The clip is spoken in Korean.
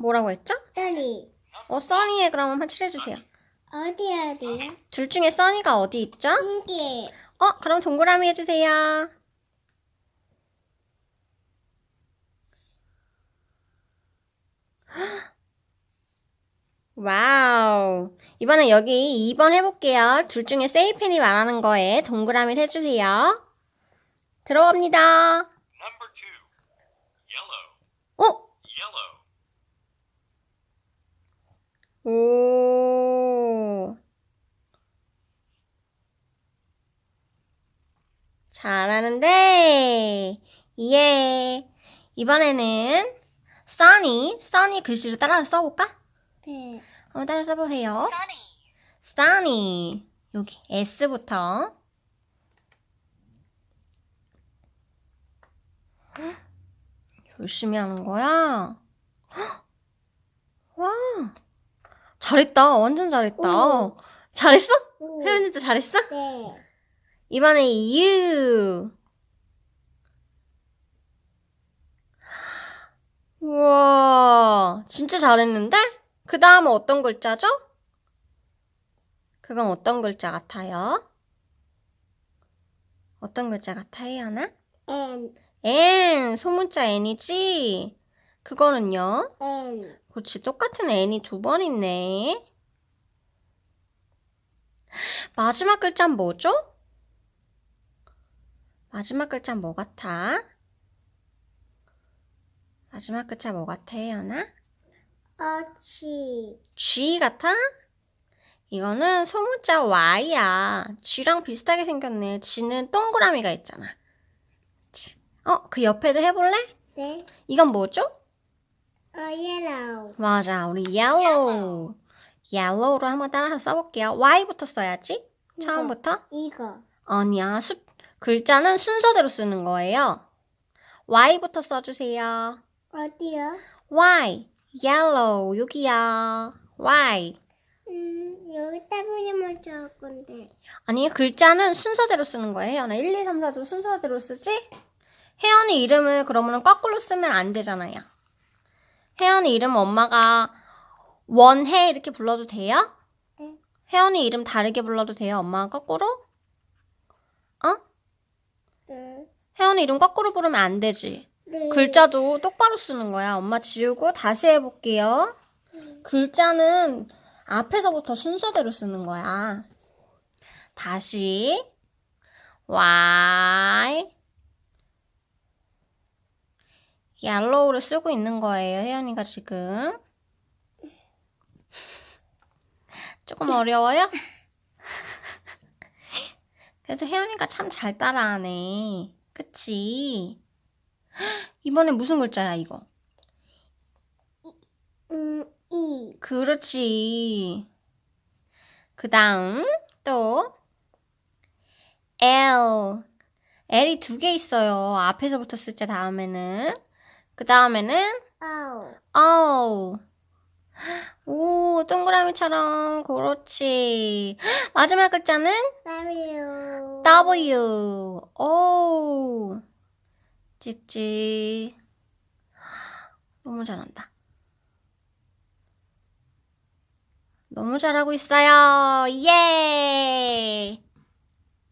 뭐라고 했죠? 떠니. 어, 써니에 그럼 한번 칠해주세요. 어디 어디? 둘 중에 써니가 어디 있죠? 한개. 어, 그럼 동그라미 해주세요. 와우. 이번엔 여기 2번 해볼게요. 둘 중에 세이펜이 말하는 거에 동그라미를 해주세요. 들어갑니다. Number two. Yellow. 어? Yellow. 오. 잘하는데. 예. 이번에는 써니, 써니 글씨를 따라서 써볼까? 네. 한번 따라 써보세요. sunny, 써니. 여기 S부터. 헉, 열심히 하는 거야. 헉, 와. 잘했다. 완전 잘했다. 오. 잘했어? 오. 혜연이도 잘했어? 네. 이번에 U. 우와, 진짜 잘했는데? 그 다음은 어떤 글자죠? 그건 어떤 글자 같아요? 어떤 글자 같아, 혜연아? N N, 소문자 N이지? 그거는요? N 그렇지, 똑같은 N이 두 번 있네. 마지막 글자는 뭐죠? 마지막 글자는 뭐 같아? 마지막 글자 뭐 같아, 혜연아? 어치 G 같아? 이거는 소문자 Y야. G랑 비슷하게 생겼네. G는 동그라미가 있잖아. 어, 그 옆에도 해볼래? 네. 이건 뭐죠? 어 yellow 맞아, 우리 yellow. yellow로 한번 따라서 써볼게요. Y부터 써야지. 처음부터. 이거 아니야, 수, 글자는 순서대로 쓰는 거예요. Y부터 써주세요. 어디요? Y, yellow, 여기야. Y. 음 여기 따분이 먼저 할 건데 아니, 글자는 순서대로 쓰는 거예요, 혜연아. 1, 2, 3, 4도 순서대로 쓰지? 혜연이 이름을 그러면 거꾸로 쓰면 안 되잖아요. 혜연이 이름 엄마가 원해 이렇게 불러도 돼요? 네. 혜연이 이름 다르게 불러도 돼요, 엄마가 거꾸로? 어? 네. 혜연이 이름 거꾸로 부르면 안 되지. 네. 글자도 똑바로 쓰는 거야. 엄마 지우고 다시 해볼게요. 글자는 앞에서부터 순서대로 쓰는 거야. 다시 Y yellow를 쓰고 있는 거예요. 혜연이가 지금 조금 어려워요? 그래도 혜연이가 참 잘 따라하네. 그치? 이번에 무슨 글자야, 이거? 음 E 그렇지. 그 다음, 또, L. L이 두 개 있어요. 앞에서부터 쓸자, 다음에는. 그 다음에는, O O. 오, 동그라미처럼, 그렇지. 마지막 글자는 W W. 오. 찍찍. 너무 잘한다. 너무 잘하고 있어요. 예!